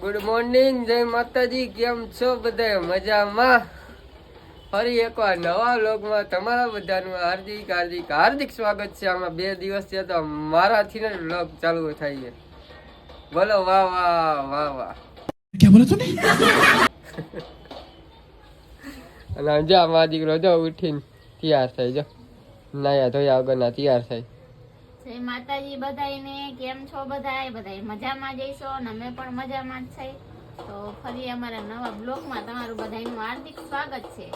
Good morning જય માતાજી. કેમ છો બધા મજામાં? ફરી એકવાર નવા લોકમાં તમારા બધાનું હાર્દિક હાર્દિક હાર્દિક સ્વાગત છે. આમાં બે દિવસ થયા તો મારાથી ને લોક ચાલુ થાય છે. બોલો વાહ વાહ વાહ વાહ. ક્યાં બોલો તું અને જા મારા દીકરો જો ઉઠીને તૈયાર થાય જો. નાયા ધોયા વગરના તૈયાર થાય. જય માતાજી બધાયને કેમ છો બધાય બધાય મજામાં જઈશો અને અમે પણ મજામાં જ છે. તો ફરી અમારા નવા બ્લોગમાં તમારું બધાયનું હાર્દિક સ્વાગત છે.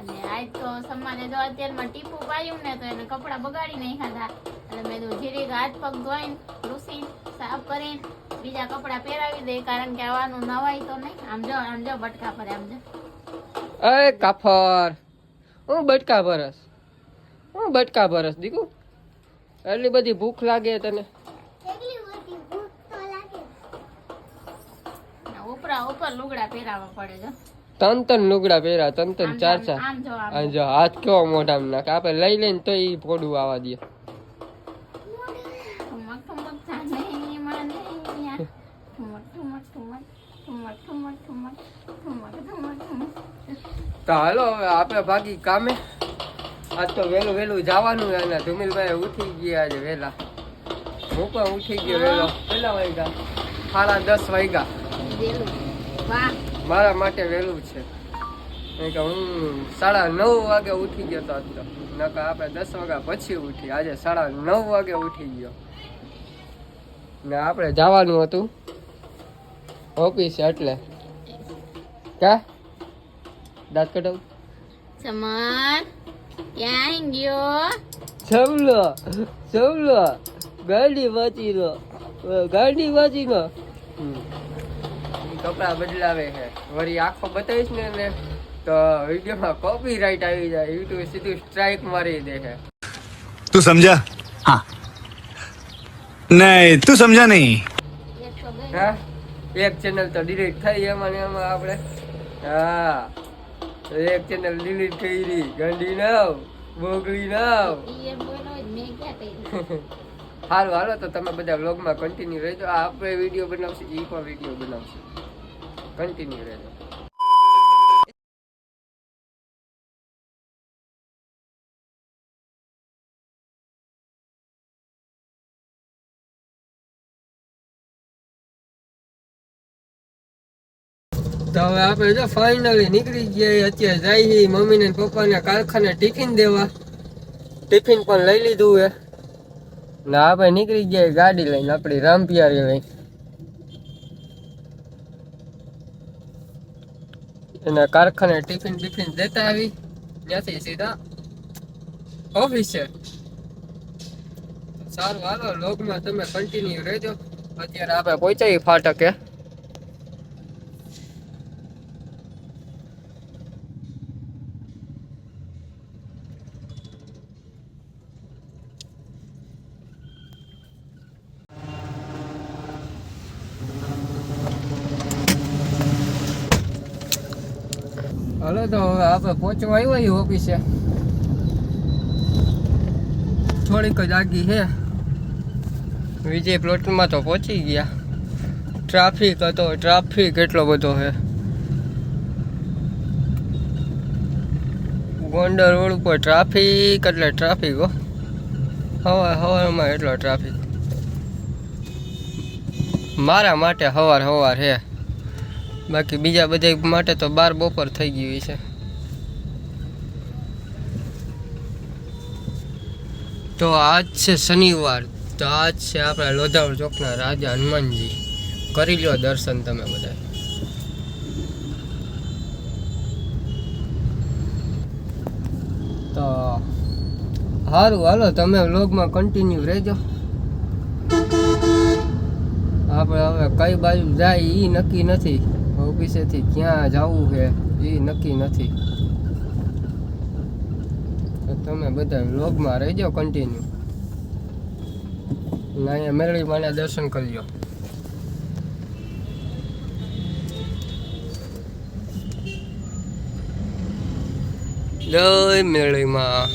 અને આજ તો સમારે જો અત્યારમાં ટીપું પાયું ને તો એને કપડાં બગાડી નાખ્યા હતા. એટલે મેં તો જીરીક હાથ પગ ધોઈને, રૂસીને, સાફ કરીને બીજા કપડાં પહેરાવી દે. કારણ કે આવવાનું નવાય તો નહીં. આમ જો આમ જો, બટકા ભરે આમ જો. અરે કાફર. હું બટકા ભરસ. હું બટકા ભરસ, દીકુ. એટલી બધી ભૂખ લાગે તને તન તન લુગડા પહેરા તન તન ચાર ચાર જો હાથ કેવો મોઢામાં નાખ આપણે લઈ લઈને તો એ ફોડું આવા દે તો હાલો હવે આપણે ભાગી કામે આજ તો વહેલું વહેલું જવાનું છે ધુમિલભાઈ ઉઠી ગયા આજે વહેલા. હું પણ ઉઠી ગયો વહેલો. કેટલા વાગ્યા? સાડા દસ વાગ્યા. મારા માટે વહેલું છે. કે હું સાડા નવ વાગે ઉઠી ગયો તો આજ તો. નકા આપણે દસ વાગ્યા પછી ઉઠી આજે સાડા નવ વાગે ઉઠી ગયો. ને આપણે જવાનું હતું ઓફિસ એટલે. કા દાંત કઢાવ. સમર ક્યાં ગયો જમલો બદલાવે છે. વળી આખો બતાવીશ ને એટલે તો વિડીયોમાં કોપી રાઈટ આવી જાય. યુટ્યુબ સીધું સ્ટ્રાઇક મારી દે છે. તું સમજા? હા. નહીં તું સમજા નહીં. હા? એક ચેનલ તો ડિલીટ થઈ એમાં એમાં આપણે. હા. એક ચેનલ ડિલીટ કરી. ગંડી નાવ બોગડી નાવ. સારું હાલો તો તમે બધા વ્લોગમાં કન્ટિન્યુ રહેજો. આ આપણે વીડિયો બનાવશે એ પણ વીડિયો બનાવશે. કન્ટિન્યુ રહેજો. તો હવે આપણે જો ફાઇનલી નીકળી ગયા અત્યારે જાય છે મમ્મીને પપ્પાને કારખાને ટિફિન દેવા. ટિફિન પણ લઈ લીધું હે ને આપણે નીકળી ગયા ગાડી લઈને, આપણી રામપિયારી લઈ એના કારખાને ટિફિન ટિફિન દેતા આવી. ત્યાંથી સીધા ઓફિસે સારું, હાલો લોગમાં તમે કન્ટિન્યુ રહેજો. અત્યારે આપણે પહોંચાઈ ફાટકે. હાલો તો હવે આપણે પહોંચવા આવ્યા ઓફિસે. થોડીક જ આગી છે વિજય પ્લોટમાં તો પહોંચી ગયા. ટ્રાફિક હતો, ટ્રાફિક એટલો બધો છે ગોંડલ રોડ ઉપર ટ્રાફિક, એટલે ટ્રાફિક હો. હવાર, હવારમાં એટલો ટ્રાફિક. મારા માટે હવાર હવાર છે બાકી બીજા બધા માટે તો બાર બપોર થઈ ગયું છે. તો આજ છે શનિવાર. તો આજ છે આપણા લોધાવળ ચોકના રાજા હનુમાનજી. કરી લ્યો દર્શન તમે બધા તો સારું હાલો, તમે વ્લોગમાં કન્ટિન્યુ રહેજો. આપણે હવે કઈ બાજુ જાય એ નક્કી નથી. ઓફિસેથી ક્યાં જવું છે એ નક્કી નથી. તમે બધા વ્લોગમાં રહેજો કન્ટિન્યુ અહીંયા મેરળી માને દર્શન કરજો. જય મેરળીમાં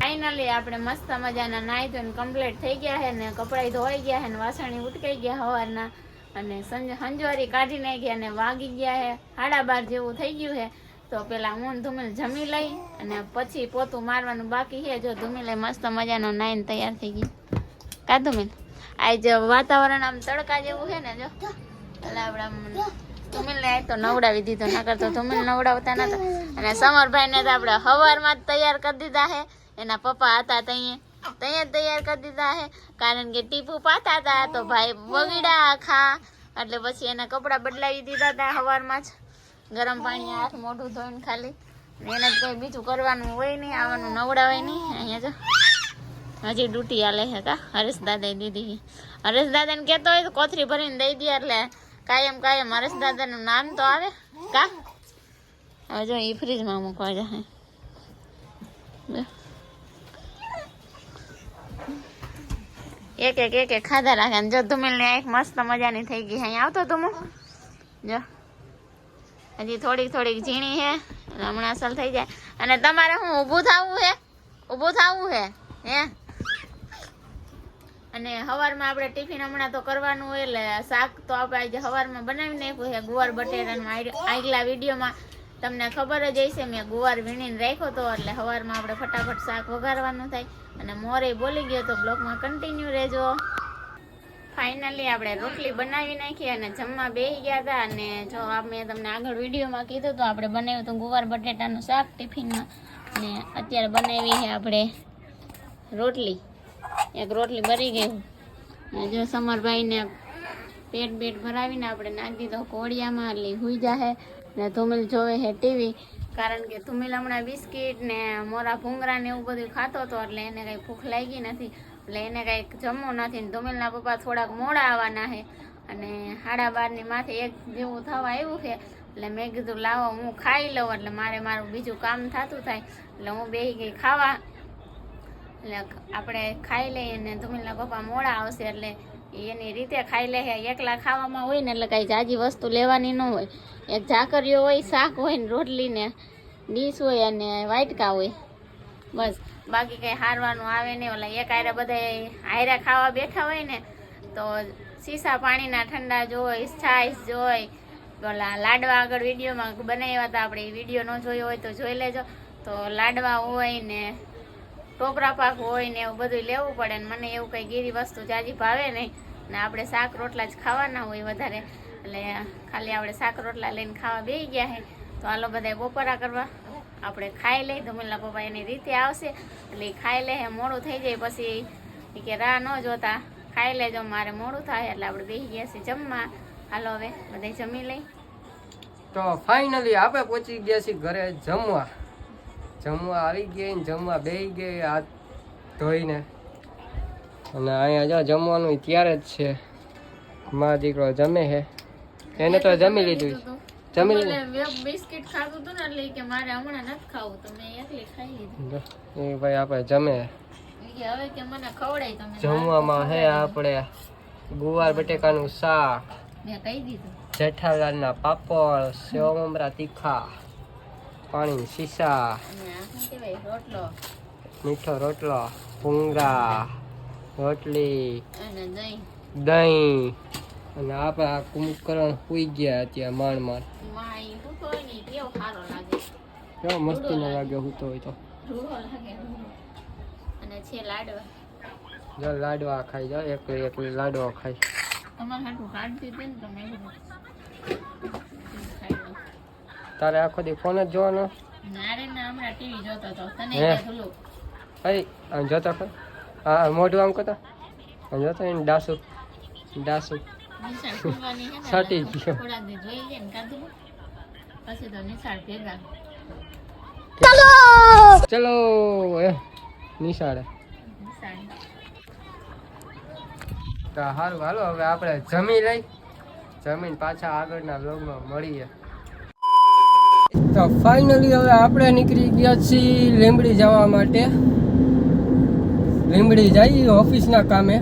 ફાઇનલી આપણે મસ્ત મજાના નાઈ ધોઈને કમ્પ્લીટ થઈ ગયા છે ને કપડાં ધોવાઈ ગયા છે ને વાસણી ઉટકાઈ ગયા સવારના અને સંજ સંજવારી કાઢી નાખી અને વાગી ગયા હે. સાડા બાર જેવું થઈ ગયું છે તો પેલા હું ધૂમિલ જમી લઈ અને પછી પોતું મારવાનું બાકી છે જો ધૂમિલે મસ્ત મજાનો નાઈન તૈયાર થઈ ગઈ કા ધુમેલ? જે વાતાવરણ આમ તડકા જેવું છે ને જો. એટલે આપણે આમ ધુમેલ ને તો નવડાવી દીધો ના તો ધૂમિલ નવડાવતા નતા. અને સમરભાઈ ને તો આપણે હવારમાં જ તૈયાર કરી દીધા છે એના પપ્પા હતા તઈએ જ તૈયાર કરી દીધા છે. કારણ કે ટીપુ પાતા હતા તો ભાઈ બગીડા આખા. એટલે પછી એના કપડાં બદલાવી દીધા હતા હવારમાં જ. ગરમ પાણી હાથ મોઢું ધોઈને ખાલી. એને કંઈ બીજું કરવાનું હોય નહીં, આવવાનું નવડાવાય નહીં. અહીંયા જો. હજી ડૂટી હાલે છે કા? હરેશ દાદાએ દીધી હરેશ દાદાને કહેતો હોય તો કોથરી ભરીને દઈ દે એટલે કાયમ કાયમ હરેશ દાદાનું નામ તો આવે. કા? હવે જો એ ફ્રીજમાં મૂકવા જાય એક એક એક એક. ખાધા રાખે જો ધુમેલની એક મસ્ત મજાની થઈ ગઈ છે. અહીંયા આવતો તું જો. હજી થોડીક થોડીક ઝીણી એટલે હમણાં અસલ થઈ જાય. અને તમારે હું ઊભું થવું છે? ઊભું થવું છે? હે? અને સવારમાં આપણે ટિફિન હમણાં તો કરવાનું હોય એટલે શાક તો આપણે આજે સવારમાં બનાવી નાખ્યું છે. ગુવાર બટેટાનું આગલા વિડીયોમાં. તમને ખબર જ હશે, મેં ગુવાર વીણીને રાખ્યો તો, એટલે સવારમાં આપણે ફટાફટ શાક વઘારવાનું થાય. અને મોરે બોલી ગયો તો બ્લોગમાં કન્ટિન્યુ રહેજો. ફાઇનલી આપણે રોટલી બનાવી નાખી અને જમવા બેસી ગયા હતા. અને જો મેં તમને આગળ વિડીયોમાં કીધું તો આપણે બનાવ્યું હતું ગુવાર બટેટાનું શાક ટિફિનમાં. અને અત્યારે બનાવી છે આપણે રોટલી. એક રોટલી ભરી અને જો સમરભાઈને પેટ બેટ ભરાવીને આપણે નાખી દીધો કોળિયામાં, એટલે હુઈ જાહે. ને ધુમિલ જોવે છે ટીવી. કારણ કે ધુમિલ હમણાં બિસ્કિટ ને મોરા ભૂંગરા ને એવું બધું ખાતો હતો એટલે એને કંઈ ભૂખ લાગી નથી. એટલે એને કંઈક જમવું નથી ને ધુમિલના પપ્પા થોડાક મોડા આવવાના છે. અને સાડા બારની માથે એક જેવું થવા આવ્યું છે. એટલે મેં કીધું, લાવો, હું ખાઈ લઉં. એટલે મારે મારું બીજું કામ થતું થાય. એટલે હું બેસી ગઈ ખાવા. એટલે આપણે ખાઈ લઈએ ને ધુમિલના પપ્પા મોડા આવશે એટલે એની રીતે ખાઈ લે એકલા ખાવામાં હોય ને એટલે કાંઈ જાજી વસ્તુ લેવાની ન હોય. એક ઝાકરીઓ હોય, શાક હોય ને રોટલી ને ડીશ હોય અને વાટકા હોય. બસ. બાકી કંઈ હારવાનું આવે નહીં. ઓલા એક આયરા બધા આયરા ખાવા બેઠા હોય ને, તો સીસા પાણીના ઠંડા જોઈ છાશ જોઈ ઓલા લાડવા આગળ વિડીયોમાં બનાવ્યા હતા. આપણે વીડિયો ન જોયો હોય તો જોઈ લેજો. તો લાડવા હોય ને ટોપરા પાક હોય ને એવું બધું લેવું પડે ને મને એવું કંઈ ગીરી વસ્તુ જાજી ભાવે નહીં. ને આપણે શાક રોટલા જ ખાવાના હોય વધારે. એટલે ખાલી આપણે શાક રોટલા લઈને ખાવા બેસી ગયા છે તો હાલો બધા બપોરા કરવા. આપણે ખાઈ લઈ ધુમેલા પપ્પા એની રીતે આવશે. એટલે ખાઈ લે મોડું થઈ જાય પછી કે રાહ ન જોતા. ખાઈ લેજો, મારે મોડું થાય એટલે આપણે બેસી ગયા છીએ જમવા. હાલો હવે બધા જમી લઈ. તો ફાઇનલી આપણે પહોંચી ગયા છીએ ઘરે જમવા. જમવા આવી ગયા ને જમવા બેસી ગયા હાથ ધોઈને. અને અહીંયા જો જમવાનું ત્યારે જ છે. મા દીકરો જમે છે. એને તો જમી લીધું જમી લીધું. બિસ્કિટ ખાધું હતું ને એટલે કે મારે હમણાં નથી ખાવું તો મેં એકલી ખાઈ લીધું. એ ભાઈ આપણે જમે. હવે કે મને ખવડાય તમે જમવામાં હે આપણે ગુવાર બટેકાનું શાક મેં કહી દીધું. જેઠાલાલના પાપડ સેવ મમરા તીખા. પાણી શીશા રોટલો મીઠો રોટલો ભૂંગા રોટલી દહીં. અને આપણે આ કુંભકરણ સુઈ ગયા અત્યારે માંડ માંડ કેવો મસ્તી ન લાગે. હું તો હોય તો. જો લાડવા ખાઈ જાઓ એક એક લાડવા ખાઈ. તમારે હાટું કાઢતી દીધું ને તમે તારે આખો દી ફોન જ જોવાનો? ના રે ના હમણાં ટીવી જોતો હતો તને હે? આમ જોતો મોઢું આમ કરતો? આમ જોતો એને ડાસુ ડાસુ છાંટી ગયો. ચલો! એ નિશાળે. તો સારું હાલો હવે આપણે જમી લઈ. જમીન પાછા આગળના વ્લોગમાં મળીએ. તો ફાઇનલી હવે આપણે નીકળી ગયા છીએ લીંબડી જવા માટે. લીંબડી જઈએ ઓફિસના કામે.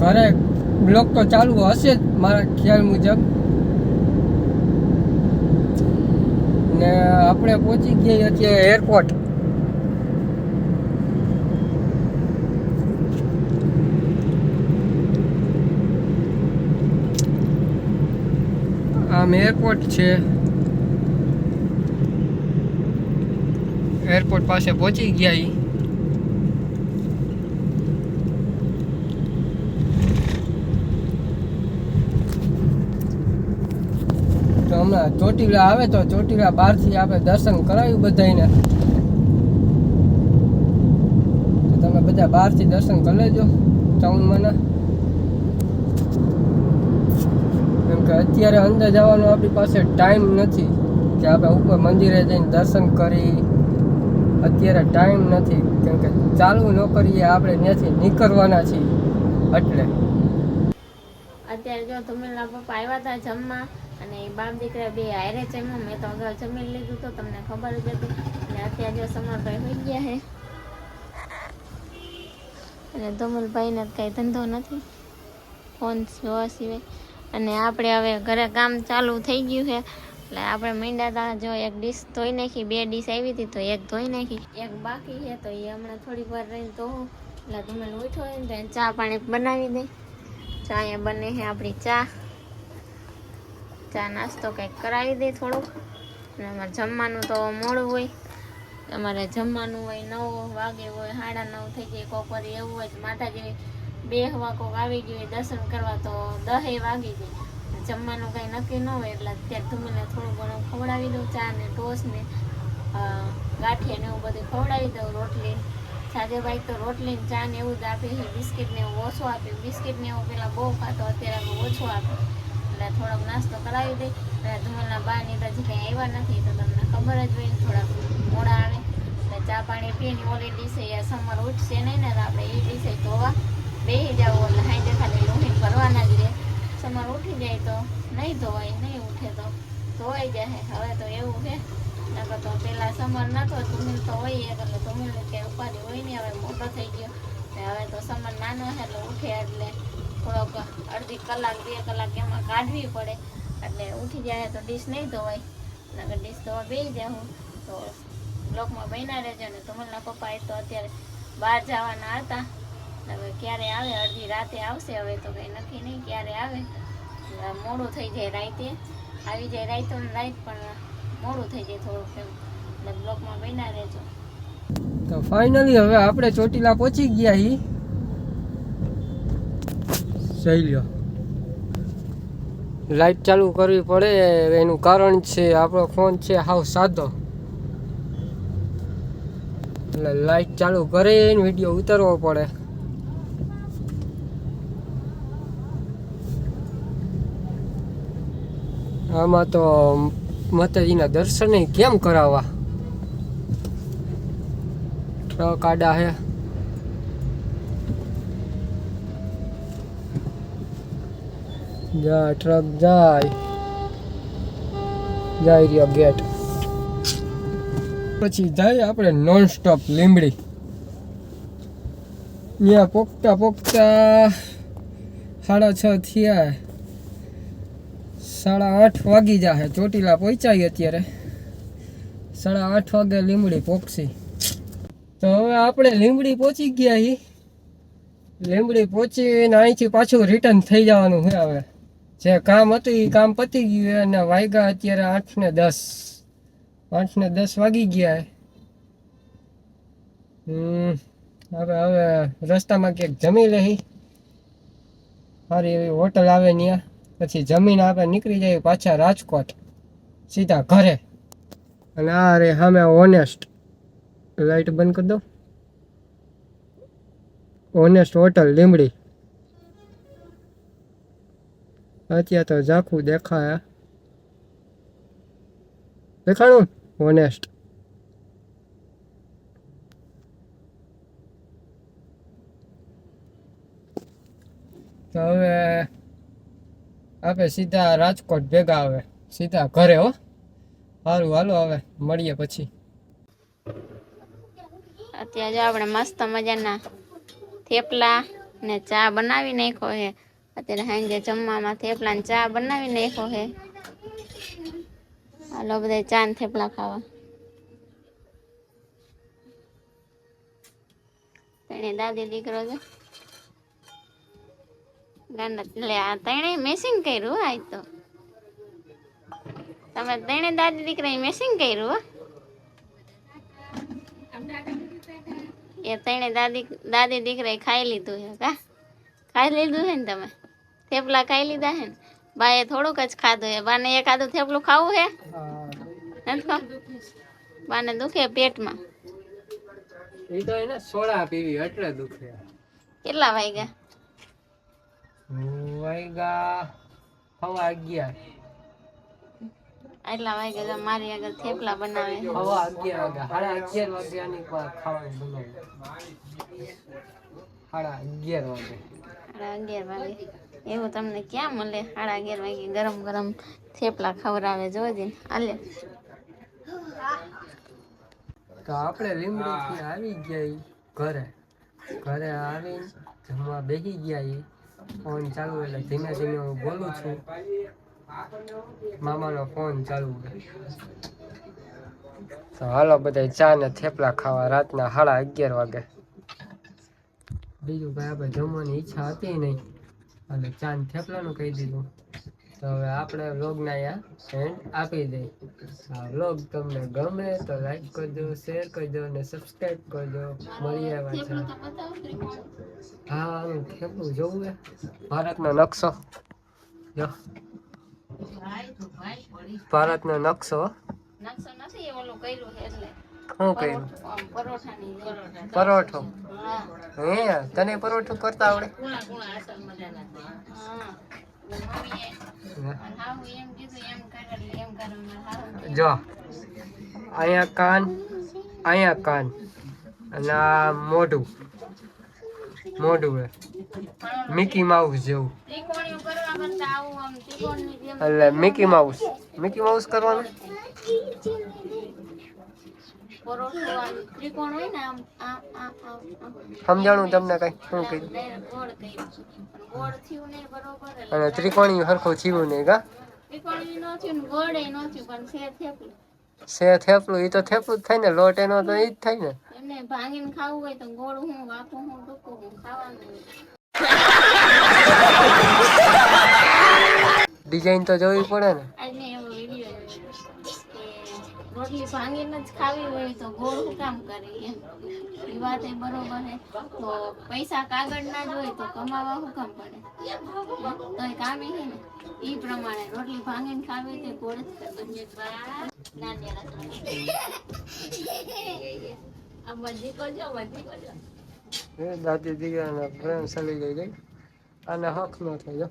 ઘરે બ્લોક તો ચાલુ હશે જ મારા ખ્યાલ મુજબ. ને આપણે પહોંચી ગયા અત્યારે એરપોર્ટ આમ એરપોર્ટ છે. એરપોર્ટ પાસે પહોંચી ગયા ઈ. તો હમણાં ચોટીલા આવે તો ચોટીલા બહારથી આપણે દર્શન કરાવ્યું બધાને તો તમે બધા બહારથી દર્શન કરી લેજો ટાઉનમાં કેમ કે અત્યારે અંદર જવાનો આપણી પાસે ટાઈમ નથી. કે આપણે ઉપર મંદિરે જઈને દર્શન કરી, અત્યારે ટાઈમ નથી. કેમ કે ચાલુ ન કરીએ આપણે ત્યાંથી નીકળવાના છીએ એટલે. અત્યારે જો ધુમેલના પપ્પા આવ્યા હતા જમવા, અને એ બાપ દીકરા બે હારે જમ્યા મેં તો અગાઉ જમી લીધું તો તમને ખબર જ હતી. અને અત્યારે જો સમરભાઈ હોઈ ગયા હે અને ધુમલભાઈને કાંઈ ધંધો નથી. ફોન જોવા સિવાય. અને આપણે હવે ઘરે કામ ચાલુ થઈ ગયું છે. એટલે આપણે મીંડા હતા જો એક ડીશ ધોઈ નાખી, બે ડીશ આવી હતી તો એક ધોઈ નાખી, એક બાકી છે તો એ હમણાં થોડીક વાર રહીને તો એટલે તમે ઉઠો હોય ને તો ચા પાણી બનાવી દે. ચા અહીંયા બને છે આપણી ચા. ચા નાસ્તો કંઈક કરાવી દે થોડુંક. અને અમારે જમવાનું તો મોડું હોય. અમારે જમવાનું હોય નવ વાગે હોય, સાડા નવ થઈ જાય કોપર એવું હોય તો માતાજી બે હવા કોક આવી ગયું હોય, દર્શન કરવા તો દહે વાગી જાય. જમવાનું કંઈ નક્કી ન હોય એટલે અત્યારે ધૂમીને થોડું ઘણું ખવડાવી દઉં, ચા ને ટોસ ને ગાંઠિયા ને એવું બધું ખવડાવી દઉં રોટલી. સાજેભાઈ તો રોટલી ને ચા ને એવું જ આપે છે, બિસ્કિટ ને એવું ઓછું આપે. બિસ્કિટ ને એવું પેલા બહુ ખાતો, અત્યારે ઓછું આપે. એટલે થોડોક નાસ્તો કરાવી દઈ અને ધૂમલના બા ની જે કંઈ આવ્યા નથી, તો તમને ખબર જ હોય થોડાક મોડા આવે. એટલે ચા પાણી પીને ઓલી ડીશે સમર ઉઠશે નહીં ને, તો આપણે એ ડીશે ધોવા. બેસી જાવ એટલે હાઈજે ખાલી લોહી ભરવાના જ રહે. સમર ઉઠી જાય તો નહીં ધોવાય, નહીં ઉઠે તો. ધોવાઈ જાય, હવે તો એવું છે. નકર તો પેલા સમર નતો, ધુમિલ તો હોય એટલે તુમિલ કે ઉપાધિ હોય ને હવે મોટો થઈ ગયો. હવે તો સમર નાનો છે, એટલે ઉઠે એટલે થોડોક અડધી કલાક, બે કલાક એમાં કાઢવી પડે. એટલે ઉઠી જાય તો ડીશ નહીં ધોવાય. નકર ડીશ ધોવા બેસી જાઉં. તો બ્લોકમાં બન્યા રહેજો ને ધુમલના પપ્પા એ તો અત્યારે બહાર જવાના હતા. હવે ક્યારે આવે? અડધી રાતે આવશે હવે તો કંઈ નક્કી નહીં ક્યારે આવે. મોડું થઈ જાય રાતે. આવી જાય રાતો ને રાત, પણ મોડું થઈ જાય થોડુંક એમ. એટલે બ્લોકમાં બન્યા રહેજો. તો ફાઇનલી હવે આપણે ચોટીલા પહોંચી ગયા હી. સહેલ્યો લાઈટ ચાલુ કરવી પડે, એનું કારણ છે, આપણો ફોન છે, હાવ સાદો. એટલે લાઈટ ચાલુ કરીને વીડિયો ઉતારવો પડે. આમાં તો માતાજીના દર્શન કેમ કરાવવા? ટ્રક આડા હે. જા, ટ્રક જાય. જાય રહ્યો ગેટ. પછી જાય આપણે નોન સ્ટોપ લીમડી ત્યાં પોકતા પોકતા સાડા છ થયા. સાડા આઠ વાગી જાહે. ચોટીલા પહોંચાઈ અત્યારે. સાડા આઠ વાગે લીમડી પોકસી તો હવે આપણે લીમડી પહોંચી ગયા હી. લીમડી પહોંચીને અહીંથી પાછું રિટર્ન થઈ જવાનું છે હવે. જે કામ હતું એ કામ પતી ગયું અને વાગ્યા અત્યારે આઠ ને દસ. આઠ ને દસ વાગી ગયા. હમ. હવે હવે રસ્તામાં ક્યાંક જમી લઈ સારી એવી હોટલ આવે ત્યાં પછી જમીન આપણે નીકળી જઈએ પાછા રાજકોટ, સીધા ઘરે. અને આ રે સામે ઓનેસ્ટ લાઈટ બંધ કરી દો ઓનેસ્ટ હોટલ લીમડી અત્યારે તો ઝાખું દેખાય. દેખાણું? ઓનેસ્ટ તો હવે આપણે સીધા રાજકોટ ભેગા આવે. સીધા ઘરે હો. સારું હાલો હવે, મળીએ પછી. અત્યારે આપણે મસ્ત મજાના થેપલા ને ચા બનાવી નાખ્યો હે અત્યારે સાંજે જમવામાં થેપલા ને ચા બનાવી નાખ્યો હે હાલો બધા ને થેપલા ખાવા. તણે દાદી દીકરો છે. ગાંડા એટલે આ તણે મેસિંગ કર્યું આજ તો. તમે તણે દાદી દીકરાએ મેસિંગ કર્યું હો. એ તેણે દાદી દાદી દીકરાએ ખાઈ લીધું છે કા? ખાઈ લીધું છે ને તમે? થેપલા ખાઈ લીધા છે ને? બાએ થોડુંક જ ખાધું છે. બાને એક આદું થેપલું ખાવું છે? નથી ખાવું? બાને દુખે પેટમાં? એ તો એને સોડા પીવી એટલે દુખે. કેટલા વાગ્યા? વાયગા હવા અગિયાર. આટલા વાગ્યા મારી આગળ થેપલા બનાવે. હવા અગિયાર વાગ્યા સાડા અગિયાર વાગ્યાની ખાવાનું બનાવે. સાડા અગિયાર વાગે. સાડા અગિયાર વાગે. એવું તમને ક્યાં મળે? સાડા અગિયાર વાગે ગરમ ગરમ થેપલા ખવડાવે. જોજે આલે તો આપણે લીમડીથી આવી ગયા ઘરે. ઘરે આવી જમવા બેસી ગયા ફોન ચાલુ એટલે ધીમે ધીમે હું બોલું છું. મામાનો ફોન ચાલુ તો હાલો બધા ચા ને થેપલા ખાવા રાતના સાડા અગિયાર વાગે. બીજું કઈ આપણે જમવાની ઈચ્છા હતી નહીં. એટલે ચા ને થેપલાનું કહી દીધું. તો હવે આપણે વ્લોગના અહીંયા સેન્ડ આપી દઈ આ વ્લોગ તમને ગમે તો લાઈક કરજો શેર કરજો અને સબસ્ક્રાઈબ કરજો. મળી આવ્યા હા થેપલું જોવું છે. ભારતનો નકશો. જો. ભારતનો નકશો. નકશો નથી એ ઓલું કર્યું છે એટલે. શું કર્યું? પરોઠો, હા. હે તને પરોઠો કરતા આવડે? જો, અહીંયા કાન અહીંયા કાન. અને આ મોઢું મોઢું મિકી માઉસ જેવું. એટલે મિકી માઉસ મિકી માઉસ કરવાનું પરોઠો આમ ત્રિકોણ હોય ને આમ આમ આમ આમ આમ. સમજાણું તમને કઈ? શું એટલે અને ત્રિકોણી સરખું થયું નહીં કા? સે થેપલું. એ તો થેપલું જ થાય ને લોટ એનો તો એ જ થાય ને. ભાંગીને ખાવું હોય તો ગોળ હું વાપું હું ટૂંકું હું ખાવાનું. ડિઝાઇન તો જોવી પડે ને. રોટલી ભાંગીને જ ખાવી હોય તો ગોળ હું કામ કરે એમ. એ વાત એ બરોબર છે. તો પૈસા કાગળના જ હોય તો કમાવા શું કામ પડે? તો એ કામી છે ને એ પ્રમાણે રોટલી ભાંગીને ખાવી તો ગોળ જ એ દાદી દીકરાને પ્રેમ સલી ગઈ ગઈ અને હક નો થયો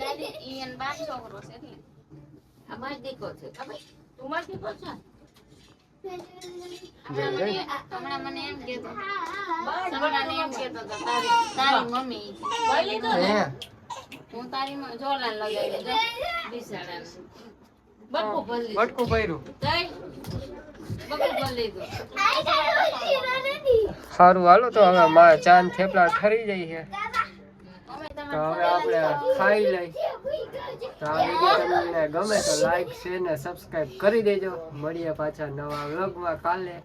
દાદી બાપ છોકરો છે એટલે. આ મારો દીકરો છે ખબર? તું મારો છે? હમણાં મને એમ કહેતો. સમરાને એમ કહેતો હતો તારી તારી મમ્મી. છે. હે. હું તારી જોલાન લગાવી દે બિસાડાને. બક્કુ ભરી બટકું ભર્યું. જઈ બક્કુ ભરી લીધું. સારું હાલો તો હવે મારા ચાંદ થેપલા ઠરી જાય છે. તો હવે આપણે ખાઈ લઈ ગમે તો લાઈક શેર ને સબસ્ક્રાઈબ કરી દેજો. મળીએ પાછા નવા વ્લોગમાં કાલે.